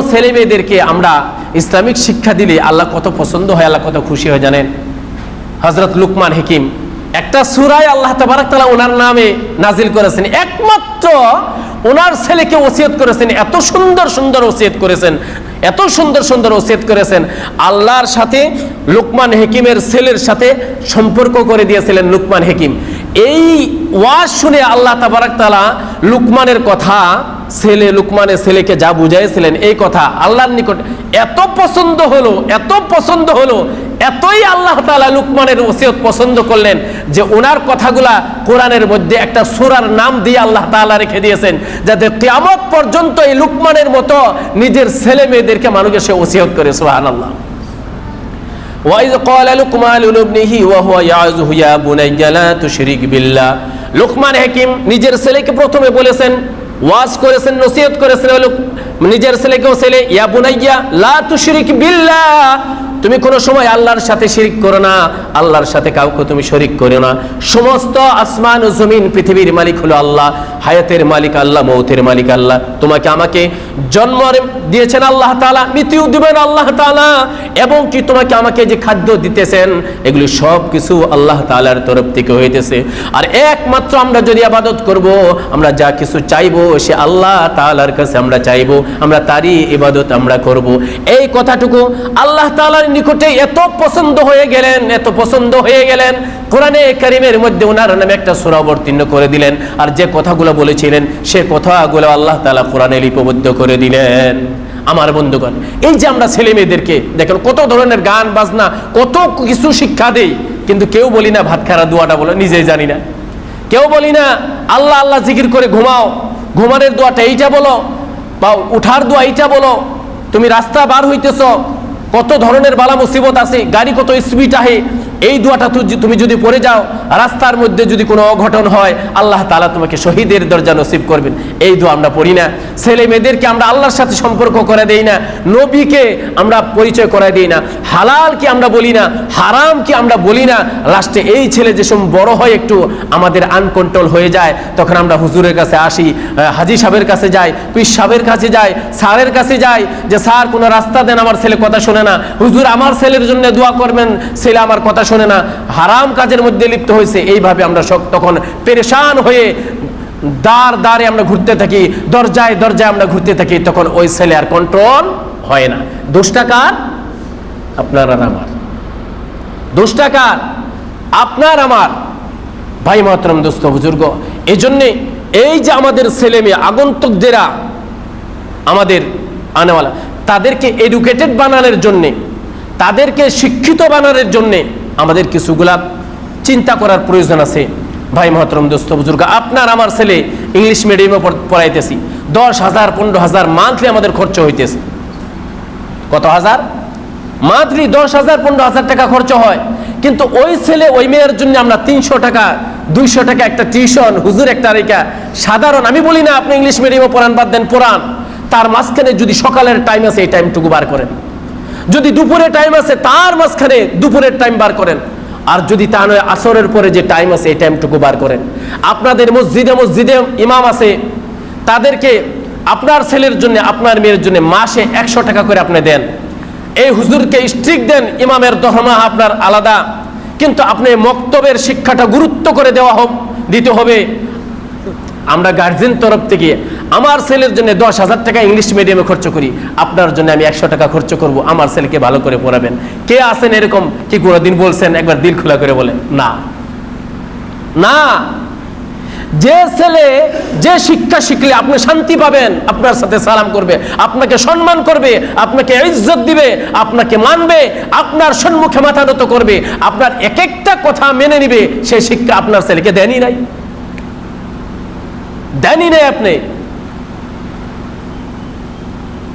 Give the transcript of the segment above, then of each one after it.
ছেলে মেয়েদেরকে আমরা ইসলামিক শিক্ষা দিলে আল্লাহ কত পছন্দ হয়, আল্লাহ কত খুশি হয় জানেন? হজরত লুকমান হিকিম একটা সুরায় আল্লাহ তাআলা ওনার নামে নাজিল করেছেন। একমাত্র ওনার ছেলেকে ওসিয়ত করেছেন। এত সুন্দর সুন্দর ওসিয়ত করেছেন। এত সুন্দর সুন্দর ওসিয়ত করেছেন। আল্লাহর সাথে লুকমান হেকিমের ছেলের সাথে সম্পর্ক করে দিয়েছিলেন লুকমান হেকিম। এই ওয়াজ শুনে আল্লাহ তাবারাকতালা লুকমানের কথা, ছেলে লুকমানের ছেলেকে যা বুঝাইছিলেন, এই কথা আল্লাহর নিকট এত পছন্দ হলো, এত পছন্দ হলো এতই আল্লাহ তালা লুকমানের ওসিয়ত পছন্দ করলেন যে ওনার কথাগুলা কোরআনের মধ্যে একটা সুরার নাম দিয়ে আল্লাহ তালা রেখে দিয়েছেন, যাতে কেয়ামত পর্যন্ত এই লুকমানের মতো নিজের ছেলে মেয়েদেরকে মানুষকে সে ওসিয়ত করে সোহান আল্লাহ ওয়াইজ কলা লুকমান উলুবনিহি বুনাইয়া লা তুশরিক বিল্লাহ। লুকমান হাকিম নিজের ছেলেকে প্রথমে বলেছেন, ওয়াজ করেছেন, নসিহত করেছেন নিজের ছেলেকেও ছেলে, ইয়া বুনাইয়া লা তুশরিক বিল্লাহ। তুমি কোনো সময় আল্লাহর সাথে শিরিক করো না, আল্লাহর সাথে কাউকে তুমি শরিক করো না। সমস্ত আসমান ও জমিন পৃথিবীর মালিক হলো আল্লাহ, হায়াতের মালিক আল্লাহ, মৌতের মালিক আল্লাহ। তোমাকে আমাকে জন্ম দিয়েছেন আল্লাহ তাআলা মৃত্যু দিবেন আল্লাহ তাআলা, এবং কি তোমাকে আমাকে যে খাদ্য দিতেছেন, এগুলি সব কিছু আল্লাহ তালার তরফ থেকে হইতেছে। আর একমাত্র আমরা যদি আবাদত করব, আমরা যা কিছু চাইব, সে আল্লাহ তাআলার কাছে আমরা চাইব, আমরা তারই ইবাদত আমরা করব। এই কথাটুকু আল্লাহ তাআলার নিকটে এত পছন্দ হয়ে গেলেন, এত পছন্দ হয়ে গেলেন, কোরআনে কারিমের মধ্যে ওনার নামে একটা সূরা অবতীর্ণ করে দিলেন, আর যে কথাগুলো বলেছিলেন, সে কথাগুলো আল্লাহ তাআলা কোরআনে লিপিবদ্ধ করে দিলেন। আমার বন্ধুগণ, এই যে আমরা ছেলে মেয়েদেরকে, দেখেন কত ধরনের গান, বাজনা, কত কিছু শিক্ষা দেই, কিন্তু কেউ বলি না, ভাত খারা দোয়াটা বলো, নিজেই জানি না। কেউ বলি না, আল্লাহ আল্লাহ জিকির করে ঘুমাও, ঘুমানোর দোয়াটা এইটা বলো, বা উঠার দোয়া এইটা বলো, তুমি রাস্তা বার হইতেছ কত ধরনের বালা মুসিবত আছে গাড়ি কত স্পিড আহে এই দোয়াটা তুমি যদি পড়ে যাও, রাস্তার মধ্যে যদি কোনো অঘটন হয়, আল্লাহ তালা তোমাকে শহীদের দরজা নসিব করবেন। এই দোয়া আমরা পড়ি না। ছেলে মেয়েদেরকে আমরা আল্লাহর সাথে সম্পর্ক করে দেই না। নবীকে আমরা পরিচয় করে দিই না। হালাল কি আমরা বলি না। হারাম কি আমরা বলি না। লাস্টে এই ছেলে যে সময় বড় হয় একটু আমাদের আনকন্ট্রোল হয়ে যায়। তখন আমরা হুজুরের কাছে আসি হাজি সাহেবের কাছে যাই পিস সাহেবের কাছে যাই, স্যারের কাছে যাই যে, স্যার, কোনো রাস্তা দেন, আমার ছেলে কথা শোনে না। হুজুর, আমার ছেলের জন্য দোয়া করবেন, ছেলে আমার কথা শোনে না, হারাম কাজের মধ্যে লিপ্ত হয়েছে। এইভাবে আমরা তখন পেরেশান হয়ে দ্বার দ্বারে আমরা ঘুরতে থাকি, দরজায় দরজায় আমরা ঘুরতে থাকি, তখন ওই ছেলে আর কন্ট্রোল হয় না। দোষটা কার? আপনার আর আমার। দোষটা কার? আপনার আমার। ভাই মহতরম দোস্ত, বুজুর্গ এই জন্যে এই যে আমাদের ছেলে মেয়ে, আগন্তুকদেরা আমাদের আনেওয়ালা, তাদেরকে এডুকেটেড বানানোর জন্যে, তাদেরকে শিক্ষিত বানানোর জন্যে আমাদের কিছুগুলা চিন্তা করার প্রয়োজন আছে। ভাই মহতরম দোস্ত, বুজুর্গ, আপনার আমার ছেলে ইংলিশ মিডিয়ামে পড়াইতেছি। দশ হাজার, পনেরো হাজার মান্থলি আমাদের খরচ হইতেছে। কত হাজার? মান্থলি দশ হাজার, পনেরো হাজার টাকা খরচ হয়। কিন্তু ওই ছেলে, ওই মেয়ের জন্য আমরা তিনশো টাকা, দুইশো টাকা একটা টিউশন হুজুর একটা রেখা। সাধারণ, আমি বলি না আপনি ইংলিশ মিডিয়ামে পড়ান, বাদ দেন, পড়ান। তার মাঝখানে যদি সকালের টাইম আছে, এই টাইমটুকু বার করেন। যদি দুপুরের টাইম আছে, তার মাঝখানে দুপুরের টাইম বার করেন। আর যদি তা নয়, আসরের পরে যে টাইম আছে, এই টাইমটুকু বার করেন। আপনাদের মসজিদে মসজিদে ইমাম আছে, তাদেরকে আপনার ছেলের জন্য, আপনার মেয়ের জন্য মাসে একশো টাকা করে আপনি দেন। এই হুজুরকে স্ট্রিক দেন, ইমামের দহমা আপনার আলাদা। কিন্তু আপনি মক্তবের শিক্ষাটা গুরুত্ব করে দেওয়া হোক, দিতে হবে। আমরা গার্জেন তরফ থেকে আমার ছেলের জন্য দশ হাজার টাকা ইংলিশ মিডিয়ামে খরচ করি। আপনার জন্য আমি একশো টাকা খরচ করব। আমার ছেলেকে ভালো করে পড়াবেন। কে আছেন এরকম? কি কোনোদিন বলছেন? একবার দিল খোলা করে বলে না। না। যে ছেলে, যে শিক্ষা শিখলে আপনি শান্তি পাবেন, আপনার সাথে সালাম করবে, আপনাকে সম্মান করবে, আপনাকে ইজ্জত দিবে, আপনাকে মানবে, আপনার সম্মুখে মাথা নত করবে, আপনার এক একটা কথা মেনে নিবে সেই শিক্ষা আপনার ছেলেকে দেনই নাই। দেনই নাই আপনি।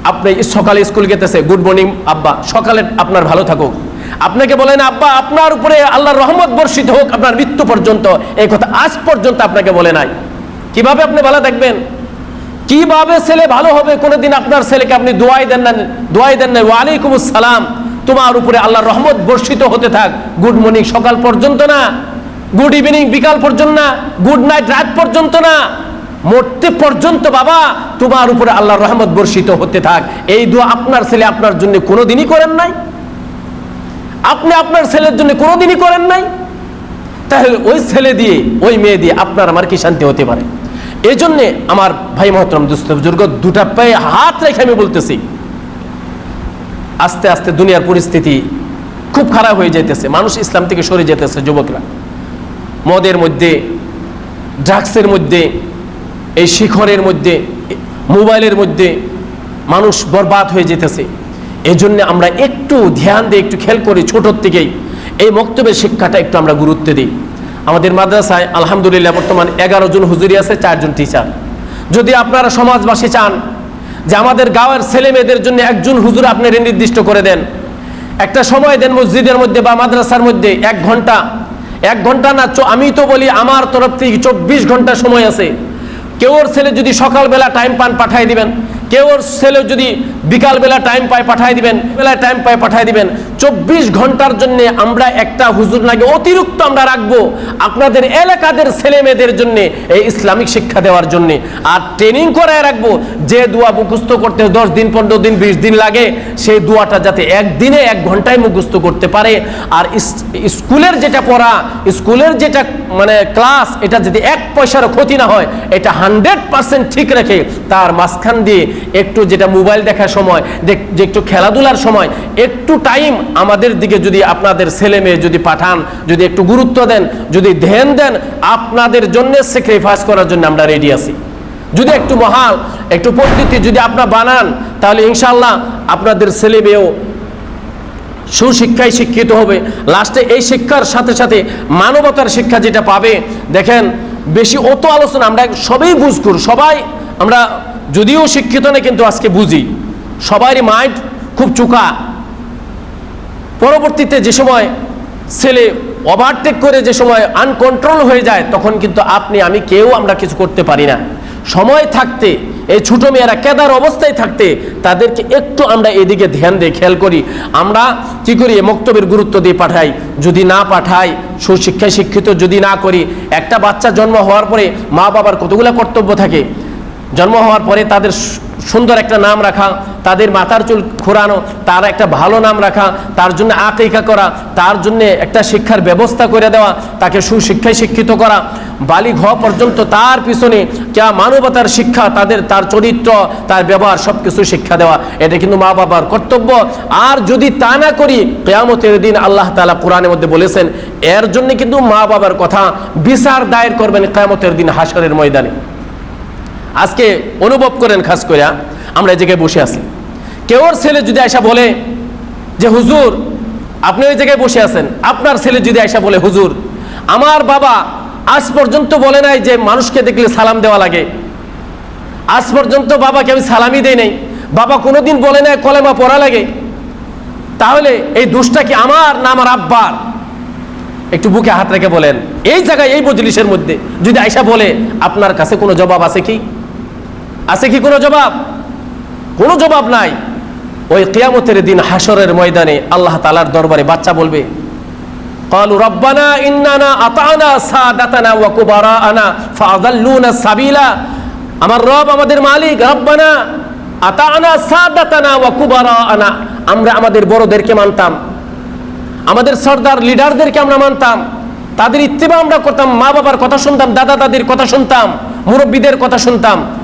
আপনি সকালে স্কুল গেতেছে, গুড মর্নিং, আব্বা, সকালে আপনার ভালো থাকুক। আপনাকে বলেন, আব্বা, আপনার উপরে আল্লাহর রহমত বর্ষিত হোক, আপনার মৃত্যু পর্যন্ত। এই কথা আজ পর্যন্ত আপনাকে বলে নাই। কীভাবে আপনি ভালো থাকবেন? কীভাবে ছেলে ভালো হবে? কোনোদিন আপনার ছেলেকে আপনি দোয়াই দেন না, দোয়াই দেন না ওয়ালাইকুম আসসালাম তোমার উপরে আল্লাহর রহমত বর্ষিত হতে থাক। গুড মর্নিং সকাল পর্যন্ত না। গুড ইভিনিং বিকাল পর্যন্ত না। গুড নাইট রাত পর্যন্ত না। মরতে পর্যন্ত বাবা, তোমার উপরে আল্লাহর রহমত বর্ষিত হতে থাক। এই দোয়া আপনার ছেলে আপনার জন্য কোনোদিনই করেন নাই। আপনি আপনার ছেলের জন্য কোনোদিনই করেন নাই। তাহলে ওই ছেলে দিয়ে, ওই মেয়ে দিয়ে আপনার আমার কি শান্তি হতে পারে? এই জন্যে আমার ভাই মহতরম দুস্থ বুজুর্গ দুটা পায়ে হাত রেখে আমি বলতেছি, আস্তে আস্তে দুনিয়ার পরিস্থিতি খুব খারাপ হয়ে যাইতেছে, মানুষ ইসলাম থেকে সরে যেতেছে যুবকরা। মদের মধ্যে ড্রাগসের মধ্যে এই শিখরের মধ্যে, মোবাইলের মধ্যে মানুষ বরবাদ হয়ে যেতেছে। এই জন্য আমরা একটু ধ্যান দিয়ে একটু খেয়াল করি ছোটোর থেকেই। এই মক্তবের শিক্ষাটা একটু আমরা গুরুত্ব দিই। আমাদের মাদ্রাসায় আলহামদুলিল্লাহ বর্তমান এগারো জন হুজুরি আছে চারজন টিচার যদি আপনারা সমাজবাসী চান যে আমাদের গাঁয়ের ছেলে মেয়েদের জন্য একজন হুজুর আপনারা নির্দিষ্ট করে দেন, একটা সময় দেন মসজিদের মধ্যে বা মাদ্রাসার মধ্যে এক ঘণ্টা এক ঘণ্টা না আমি তো বলি আমার তরফ থেকে চব্বিশ ঘণ্টা সময় আছে। কেউ ওর ছেলে যদি সকালবেলা টাইম পান পাঠাই দিবেন কেউ ওর ছেলে যদি বিকালবেলা টাইম পায় পাঠাই দিবেন, বেলায় টাইম পায় পাঠাই দিবেন। চব্বিশ ঘণ্টার জন্য আমরা একটা হুজুর নাকি অতিরিক্ত আমরা রাখব আপনাদের এলাকাদের ছেলে মেয়েদের জন্য, এই ইসলামিক শিক্ষা দেওয়ার জন্য। আর ট্রেনিং করায় রাখব, যে দোয়া মুখস্থ করতে দশ দিন, পনেরো দিন, বিশ দিন লাগে, সেই দোয়াটা যাতে একদিনে এক ঘন্টায় মুখস্থ করতে পারে। আর স্কুলের যেটা পড়া, স্কুলের যেটা মানে ক্লাস এটা যদি এক পয়সার ক্ষতি না হয়, এটা হান্ড্রেড পার্সেন্ট ঠিক রাখে তার মাঝখান দিয়ে একটু যেটা মোবাইল দেখার সময়, যে একটু খেলাধুলার সময়, একটু টাইম আমাদের দিকে যদি আপনাদের ছেলে মেয়ে যদি পাঠান, যদি একটু গুরুত্ব দেন, যদি ধ্যান দেন, আপনাদের জন্য স্যাক্রিফাইস করার জন্য আমরা রেডি আছি। যদি একটু মহাল, একটু পদ্ধতি যদি আপনার বানান, তাহলে ইনশাল্লাহ আপনাদের ছেলে মেয়েও সুশিক্ষায় শিক্ষিত হবে। লাস্টে এই শিক্ষার সাথে সাথে মানবতার শিক্ষা যেটা পাবে, দেখেন, বেশি অত আলোচনা আমরা সবাই বুঝকুর সবাই আমরা যদিও শিক্ষিত না, কিন্তু আজকে বুঝি। সবারই মাইন্ড খুব চুকা পরবর্তীতে যে সময় ছেলে ওভারটেক করে যে সময় আনকন্ট্রোল হয়ে যায়, তখন কিন্তু আপনি, আমি কেউ আমরা কিছু করতে পারি না। সময় থাকতে, এই ছোট মেয়েরা কেদার অবস্থায় থাকতে, তাদেরকে একটু আমরা এদিকে ধ্যান দিয়ে খেয়াল করি। আমরা কি করি মক্তবের গুরুত্ব দিয়ে পাঠাই। যদি না পাঠাই, সুশিক্ষায় শিক্ষিত যদি না করি, একটা বাচ্চা জন্ম হওয়ার পরে মা বাবার কতগুলো কর্তব্য থাকে? জন্ম হওয়ার পরে তাদের সুন্দর একটা নাম রাখা, তাদের মাথার চুল খোরানো তার একটা ভালো নাম রাখা, তার জন্য আকিকা করা, তার জন্য একটা শিক্ষার ব্যবস্থা করে দেওয়া, তাকে সুশিক্ষায় শিক্ষিত করা। বালিগ হওয়া পর্যন্ত তার পিছনে যা মানবতার শিক্ষা, তাদের, তার চরিত্র, তার ব্যবহার সব কিছু শিক্ষা দেওয়া। এটা কিন্তু মা বাবার কর্তব্য। আর যদি তা না করি, কেয়ামতের দিন আল্লাহ তালা কোরআনের মধ্যে বলেছেন, এর জন্য কিন্তু মা বাবার কথা বিচার দায়ের করবেন কেয়ামতের দিন হাসরের ময়দানে। আজকে অনুভব করেন খাস করে আমরা এই জায়গায় বসে আছি। কেউ ছেলে যদি আয়সা বলে যে, হুজুর, আপনি ওই জায়গায় বসে আছেন। আপনার ছেলে যদি আয়সা বলে, হুজুর, আমার বাবা আজ পর্যন্ত বলে নাই যে, মানুষকে দেখলে সালাম দেওয়া লাগে। আজ পর্যন্ত বাবাকে আমি সালামই দেই নাই। বাবা কোনোদিন বলে নাই, কলেমা পড়া লাগে। তাহলে এই দোষটা কি আমার না আমার আব্বার? একটু বুকে হাত রেখে বলেন, এই জায়গায়, এই মজলিসের মধ্যে যদি আয়সা বলে, আপনার কাছে কোনো জবাব আছে কি? আছে কি কোনো জবাব কোনো জবাব নাই ওই কিয়ামতের দিন হাসরের ময়দানে আল্লাহ তালার দরবারে বাচ্চা বলবে قالوا ربنا إننا أطعنا سادتنا وكبراءنا فأضلونا السبيلا আমার রব আমাদের মালিক রব্বানা আতানা সাদাতানা ওয়া কুবারানা আমরা আমাদের বড়দেরকে মানতাম আমাদের সর্দার লিডারদেরকে আমরা মানতাম তাদের ইত্তেবা আমরা করতাম মা বাবার কথা শুনতাম দাদা দাদির কথা শুনতাম মুরব্বীদের কথা শুনতাম ফাদাল্লুনা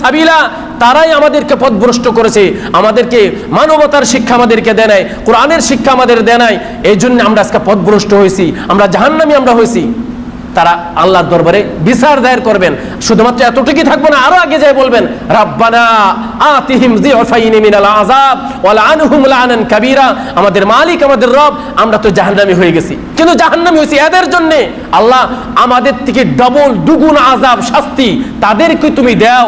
সাবিলা, তারাই আমাদেরকে পথভ্রষ্ট করেছে। আমাদেরকে মানবতার শিক্ষা আমাদেরকে দেয় নাই, কোরআনের শিক্ষা আমাদের দেয় নাই। এই জন্য আমরা আজকে পথভ্রষ্ট হয়েছি, আমরা জাহান্নামি আমরা হয়েছি। তারা আল্লাহর দরবারে বিচার দায়ের করবেন। শুধুমাত্র এতটুকুই থাকব না, আরও আগে যায় বলবেন, রাব্বানা আতিহিম যিফাইনি মিনাল আযাব ওয়া লানহুম লানান কাবীরা। আমাদের মালিক, আমাদের রব, আমরা তো জাহান্নামী হয়ে গেছি। কিন্তু জাহান্নামী হয়েছি এদের জন্য। আল্লাহ আমাদের থেকে ডবল দুগুণ আযাব শাস্তি তাদেরকে তুমি দাও।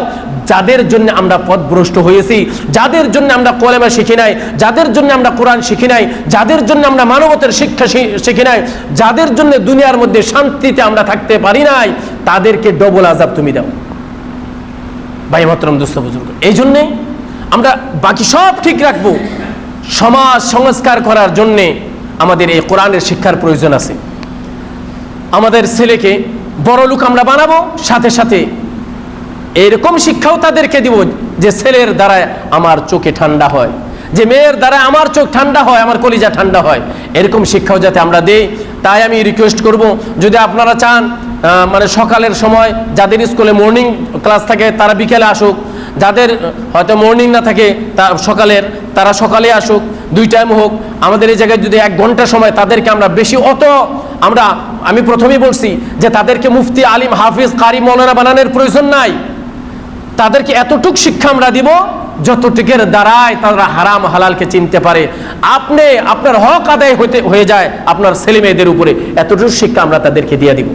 যাদের জন্য আমরা পথভ্রষ্ট হয়েছি, যাদের জন্য আমরা কলেমা শিখি নাই, যাদের জন্য আমরা কোরআন শিখি নাই, যাদের জন্য আমরা মানবতের শিক্ষা শিখি নাই, যাদের জন্য দুনিয়ার মধ্যে শান্তিতে আমরা থাকতে পারি নাই, তাদেরকে ডবল আজাব তুমি দাও। ভাই মতরম দুস্থ বুজুর্গ, এই জন্যে আমরা বাকি সব ঠিক রাখব। সমাজ সংস্কার করার জন্যে আমাদের এই কোরআনের শিক্ষার প্রয়োজন আছে। আমাদের ছেলেকে বড় লোক আমরা বানাবো, সাথে সাথে এরকম শিক্ষাও তাদেরকে দিব যে ছেলের দ্বারায় আমার চোখে ঠান্ডা হয়, যে মেয়ের দ্বারা আমার চোখ ঠান্ডা হয়, আমার কলিজা ঠান্ডা হয়। এরকম শিক্ষাও যাতে আমরা দেই। তাই আমি রিকোয়েস্ট করব, যদি আপনারা চান মানে সকালের সময় যাদের স্কুলে মর্নিং ক্লাস থাকে, তারা বিকেলে আসুক। যাদের হয়তো মর্নিং না থাকে, তা সকালের, তারা সকালে আসুক, দুই টাইম হোক। আমাদের এই জায়গায় যদি এক ঘণ্টা সময় তাদেরকে আমরা বেশি, অত আমরা, আমি প্রথমেই বলছি যে তাদেরকে মুফতি, আলিম, হাফিজ, কারি, মৌলানা বানানোর প্রয়োজন নাই। তাদেরকে এতটুক শিক্ষা আমরা দিব, যতটুকের দ্বারায় তারা হারাম হালালকে চিনতে পারে। আপনি, আপনার হক আদায় হতে হয়ে যায় আপনার ছেলে মেয়েদের উপরে। এতটুকু শিক্ষা আমরা তাদেরকে দিয়ে দিব।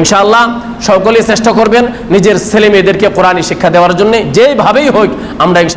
ইনশাআল্লাহ, সকলেই চেষ্টা করবেন নিজের ছেলে মেয়েদেরকে কোরআনী শিক্ষা দেওয়ার জন্য যেভাবেই হোক আমরা